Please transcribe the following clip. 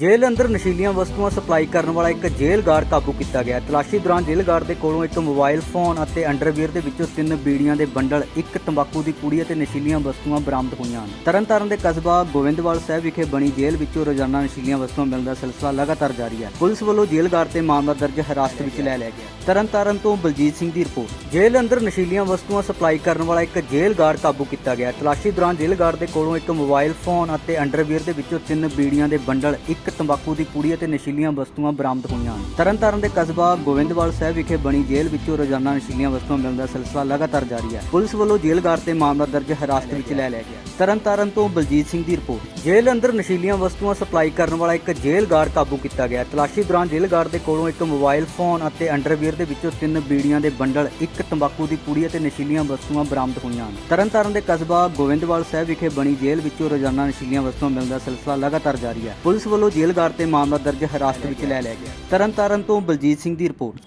ਜੇਲ੍ਹ ਅੰਦਰ ਨਸ਼ੀਲੀਆਂ ਵਸਤੂਆਂ ਸਪਲਾਈ ਕਰਨ ਵਾਲਾ ਇੱਕ ਜੇਲ੍ਹ ਗਾਰਡ ਕਾਬੂ ਕੀਤਾ ਗਿਆ। ਤਲਾਸ਼ੀ ਦੌਰਾਨ ਜੇਲ੍ਹ ਗਾਰਡ ਦੇ ਕੋਲੋਂ ਇੱਕ ਮੋਬਾਈਲ ਫੋਨ ਅਤੇ ਅੰਡਰਵੀਅਰ ਦੇ ਵਿੱਚੋਂ ਤਿੰਨ ਬੀੜੀਆਂ ਦੇ ਬੰਡਲ, ਇੱਕ ਤੰਬਾਕੂ ਦੀ ਕੁੜੀ ਅਤੇ ਨਸ਼ੀਲੀਆਂ ਵਸਤੂਆਂ ਬਰਾਮਦ ਹੋਈਆਂ ਹਨ। ਤਰਨਤਾਰਨ ਦੇ ਕਸਬਾ ਗੋਬਿੰਦਵਾਲ ਸਾਹਿਬ ਵਿਖੇ ਬਣੀ ਜੇਲ੍ਹ ਵਿੱਚੋਂ ਰੋਜ਼ਾਨਾ ਨਸ਼ੀਲੀਆਂ ਵਸਤੂਆਂ ਮਿਲਣ ਦਾ ਸਿਲਸਿਲਾ ਲਗਾਤਾਰ ਜਾਰੀ ਹੈ। ਪੁਲਿਸ ਵੱਲੋਂ ਜੇਲ੍ਹ ਗਾਰਡ ਤੇ ਮਾਮਲਾ ਦਰਜ ਹਿਰਾਸਤ ਵਿੱਚ ਲੈ ਲਿਆ ਗਿਆ। ਤਰਨਤਾਰਨ ਤੋਂ ਬਲਜੀਤ ਸਿੰਘ ਦੀ ਰਿਪੋਰਟ। ਜੇਲ੍ਹ ਅੰਦਰ ਨਸ਼ੀਲੀਆਂ ਵਸਤੂਆਂ ਸਪਲਾਈ ਕਰਨ ਵਾਲਾ ਇੱਕ ਜੇਲ੍ਹ ਗਾਰਡ ਕਾਬੂ ਕੀਤਾ ਗਿਆ। ਤਲਾਸ਼ੀ ਦੌਰਾਨ ਜੇਲ੍ਹ ਗਾਰਡ ਦੇ ਕੋਲੋਂ ਇੱਕ ਮੋਬਾਈਲ ਫੋਨ ਅਤੇ ਅੰਡਰਵੀਅਰ ਦੇ ਵਿੱਚੋਂ ਤਿੰਨ ਬੀੜੀਆਂ ਦੇ ਬੰਡਲ, ਇੱਕ ਤੰਬਾਕੂ ਦੀ ਪੂੜੀ ਅਤੇ ਨਸ਼ੀਲੀਆਂ ਵਸਤੂਆਂ ਬਰਾਮਦ ਹੋਈਆਂ ਹਨ। ਤਰਨਤਾਰਨ ਦੇ ਕਸਬਾ ਗੋਬਿੰਦਵਾਲ ਸਾਹਿਬ ਵਿਖੇ ਬਣੀ ਜੇਲ੍ਹ ਵਿੱਚੋਂ ਰੋਜ਼ਾਨਾ ਨਸ਼ੀਲੀਆਂ ਵਸਤੂਆਂ ਮਿਲਣ ਦਾ ਸਿਲਸਿਲਾ ਲਗਾਤਾਰ ਜਾਰੀ ਹੈ। ਪੁਲਿਸ ਵੱਲੋਂ ਜੇਲ੍ਹ ਗਾਰਡ ਤੇ ਮਾਮਲਾ ਦਰਜ ਹਿਰਾਸਤ ਵਿੱਚ ਲੈ ਲਿਆ ਗਿਆ ਤਰਨਤਾਰਨ ਤੋਂ ਬਲਜੀਤ ਸਿੰਘ ਦੀ ਰਿਪੋਰਟ। ਜੇਲ੍ਹ ਅੰਦਰ ਨਸ਼ੀਲੀਆਂ ਵਸਤੂਆਂ ਸਪਲਾਈ ਕਰਨ ਵਾਲਾ ਇੱਕ ਜੇਲ੍ਹ ਗਾਰਡ ਕਾਬੂ ਕੀਤਾ ਗਿਆ ਤਲਾਸ਼ੀ ਦੌਰਾਨ ਜੇਲ੍ਹ ਗਾਰਡ ਦੇ ਕੋਲੋਂ ਇੱਕ ਮੋਬਾਈਲ ਫੋਨ ਅਤੇ ਅੰਡਰਵੀਅਰ ਦੇ ਵਿੱਚੋਂ ਤਿੰਨ ਬੀੜੀਆਂ ਦੇ ਬੰਡਲ, ਇੱਕ ਤੰਬਾਕੂ ਦੀ ਪੂੜੀ ਅਤੇ ਨਸ਼ੀਲੀਆਂ ਵਸਤੂਆਂ ਬਰਾਮਦ ਹੋਈਆਂ ਹਨ। ਤਰਨਤਾਰਨ ਦੇ ਕਸਬਾ ਗੋਬਿੰਦਵਾਲ ਸਾਹਿਬ ਵਿਖੇ ਬਣੀ ਜੇਲ੍ਹ ਵਿੱਚੋਂ ਰੋਜ਼ਾਨਾ ਨਸ਼ੀਲੀਆਂ ਵਸਤੂਆਂ ਮਿਲਣ ਦਾ ਸਿਲਸਿਲਾ ਲਗਾਤਾਰ ਜਾਰੀ ਹੈ। ਪੁਲਿਸ ਵੱਲੋਂ ਜੇਲ੍ਹ ਤੇ ਮਾਮਲਾ ਦਰਜ ਹਿਰਾਸਤ ਵਿੱਚ ਲੈ ਲਿਆ ਗਿਆ। ਤਰਨਤਾਰਨ ਤੋਂ ਬਲਜੀਤ ਸਿੰਘ ਦੀ ਰਿਪੋਰਟ।